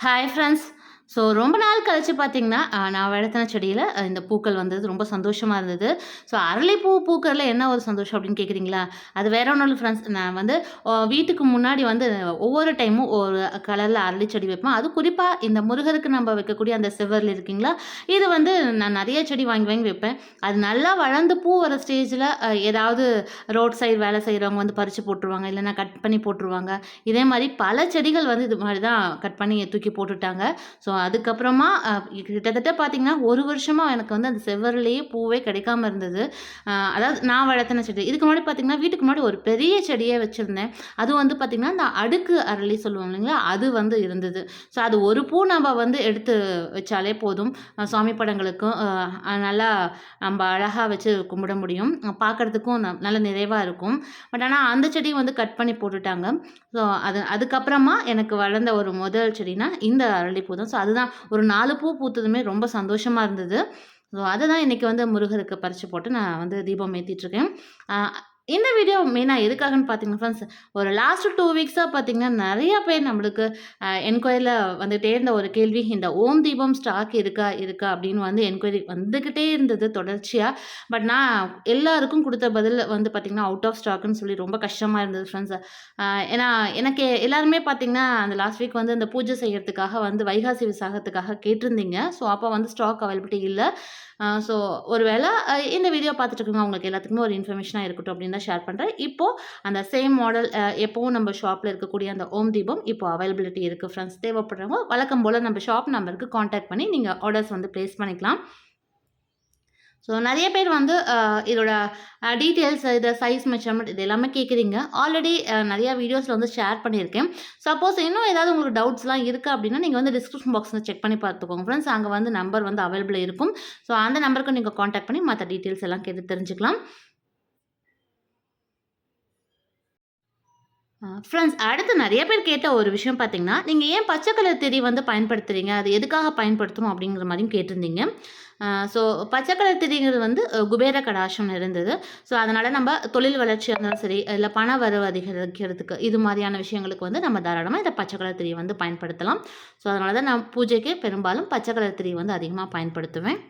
Hi friends so ரொம்ப நாள் கழிச்சு பார்த்தீங்கன்னா நான் வளர்த்தின செடியில் இந்த பூக்கள் வந்தது ரொம்ப சந்தோஷமாக இருந்தது. ஸோ அரளிப்பூ பூக்கரில் என்ன ஒரு சந்தோஷம் அப்படின்னு கேட்குறீங்களா அது வேற ஒன்றும் இல்லை ஃப்ரெண்ட்ஸ் நான் வந்து வீட்டுக்கு முன்னாடி வந்து ஒவ்வொரு டைமும் ஒரு கலரில் அரளி செடி வைப்பேன். அது குறிப்பாக இந்த முருகருக்கு நம்ம வைக்கக்கூடிய அந்த சிவரில் இருக்கீங்களா? இது வந்து நான் நிறைய செடி வாங்கி வாங்கி வைப்பேன். அது நல்லா வளர்ந்து பூ வர ஸ்டேஜில் ஏதாவது ரோட் சைடு வேலை செய்கிறவங்க வந்து பறித்து போட்டுருவாங்க இல்லைன்னா கட் பண்ணி போட்டுருவாங்க. இதே மாதிரி பல செடிகள் வந்து இது மாதிரி தான் கட் பண்ணி தூக்கி போட்டுட்டாங்க. ஸோ அதுக்கப்புறமா கிட்டத்தட்ட பார்த்திங்கன்னா ஒரு வருஷமாக எனக்கு வந்து அந்த செவ்வரிலேயே பூவே கிடைக்காம இருந்தது. அதாவது நான் வளர்த்தின செடி. இதுக்கு முன்னாடி பார்த்திங்கன்னா வீட்டுக்கு முன்னாடி ஒரு பெரிய செடியே வச்சுருந்தேன். அது வந்து பார்த்திங்கன்னா இந்த அடுக்கு அரளி சொல்லுவோம் இல்லைங்களா? அது வந்து இருந்தது. ஸோ அது ஒரு பூ நம்ம வந்து எடுத்து வச்சாலே போதும். சுவாமி படங்களுக்கும் நல்லா நம்ம அழகாக வச்சு கும்பிட முடியும். பார்க்குறதுக்கும் நல்ல நிறைவாக இருக்கும். பட் ஆனால் அந்த செடியை வந்து கட் பண்ணி போட்டுட்டாங்க. ஸோ அது அதுக்கப்புறமா எனக்கு வளர்ந்த ஒரு முதல் செடினா இந்த அரளிப்பூ தான். ஸோ அது அதுதான் ஒரு நாலு பூ பூத்ததுமே ரொம்ப சந்தோஷமாக இருந்தது. ஸோ அதை தான் இன்றைக்கி வந்து முருகருக்கு பறித்து போட்டு நான் வந்து தீபம் ஏற்றிட்டுருக்கேன் இந்த வீடியோ மெயினாக எதுக்காகன்னு பார்த்தீங்கன்னா ஃப்ரெண்ட்ஸ் ஒரு லாஸ்ட் டூ வீக்ஸாக பார்த்தீங்கன்னா நிறைய பேர் நம்மளுக்கு என்கொயரியில் வந்துகிட்டே இருந்த ஒரு கேள்வி இந்த ஓம் தீபம் ஸ்டாக் இருக்கா இருக்கா அப்படின்னு வந்து என்கொயரி வந்துக்கிட்டே இருந்தது தொடர்ச்சியாக பட் நான் எல்லாருக்கும் கொடுத்த பதில் வந்து பார்த்திங்கன்னா அவுட் ஆஃப் ஸ்டாக்குன்னு சொல்லி ரொம்ப கஷ்டமாக இருந்தது ஃப்ரெண்ட்ஸ் ஏன்னா எனக்கு எல்லாருமே பார்த்திங்கன்னா அந்த லாஸ்ட் வீக் வந்து அந்த பூஜை செய்கிறதுக்காக வந்து வைகாசி விசாகத்துக்காக கேட்டிருந்தீங்க. ஸோ அப்போ வந்து ஸ்டாக் அவைலபிலிட்டி இல்லை. ஸோ ஒரு வேளை இந்த வீடியோ பார்த்துட்டு இருக்கவங்க அவங்களுக்கு எல்லாத்துக்குமே ஒரு இன்ஃபர்மேஷனாக இருக்கட்டும் அப்படின்னு ஷேர் பண்ணுறேன் இப்போது அந்த சேம் மாடல் எப்போவும் நம்ம ஷாப்பில் இருக்கக்கூடிய அந்த ஓம் தீபம் இப்போ அவைலபிலிட்டி இருக்குது ஃப்ரெண்ட்ஸ் தேவைப்படுறவங்க வழக்கம் போல் நம்ம ஷாப் நம்பருக்கு காண்டாக்ட் பண்ணி நீங்கள் ஆர்டர்ஸ் வந்து ப்ளேஸ் பண்ணிக்கலாம். ஸோ நிறைய பேர் வந்து இதோட டீட்டெயில்ஸ் இதை சைஸ் மெஷர்மெண்ட் இது எல்லாமே கேட்குறீங்க ஆல்ரெடி நிறையா வீடியோஸில் வந்து ஷேர் பண்ணியிருக்கேன். சப்போஸ் இன்னும் ஏதாவது உங்களுக்கு டவுட்ஸ்லாம் இருக்குது அப்படின்னா நீங்கள் வந்து டிஸ்கிரிப்ஷன் பாக்ஸில் செக் பண்ணி பார்த்துக்கோங்க ஃப்ரெண்ட்ஸ் அங்கே வந்து நம்பர் வந்து அவைலபிள் இருக்கும். ஸோ அந்த நம்பருக்கு நீங்கள் காண்டாக்ட் பண்ணி மற்ற டீட்டெயில்ஸ் எல்லாம் கேட்டு தெரிஞ்சுக்கலாம். ஃப்ரெண்ட்ஸ் அடுத்து நிறைய பேர் கேட்ட ஒரு விஷயம் பார்த்தீங்கன்னா நீங்கள் ஏன் பச்சை கலர் திரி வந்து பயன்படுத்துகிறீங்க அது எதுக்காக பயன்படுத்தணும் அப்படிங்கிற மாதிரியும் கேட்டிருந்தீங்க. ஸோ பச்சை கலர் திரிங்கிறது வந்து குபேர கடாசம் இருந்தது ஸோ அதனால் நம்ம தொழில் வளர்ச்சியாக இருந்தாலும் சரி இல்லை பண வரவு அதிகரிக்கிறதுக்கு இது மாதிரியான விஷயங்களுக்கு வந்து நம்ம தாராளமாக இந்த பச்சை கலர் திரியை வந்து பயன்படுத்தலாம். ஸோ அதனால தான் நான் பூஜைக்கு பெரும்பாலும் பச்சை கலர் திரி வந்து அதிகமாக பயன்படுத்துவேன்.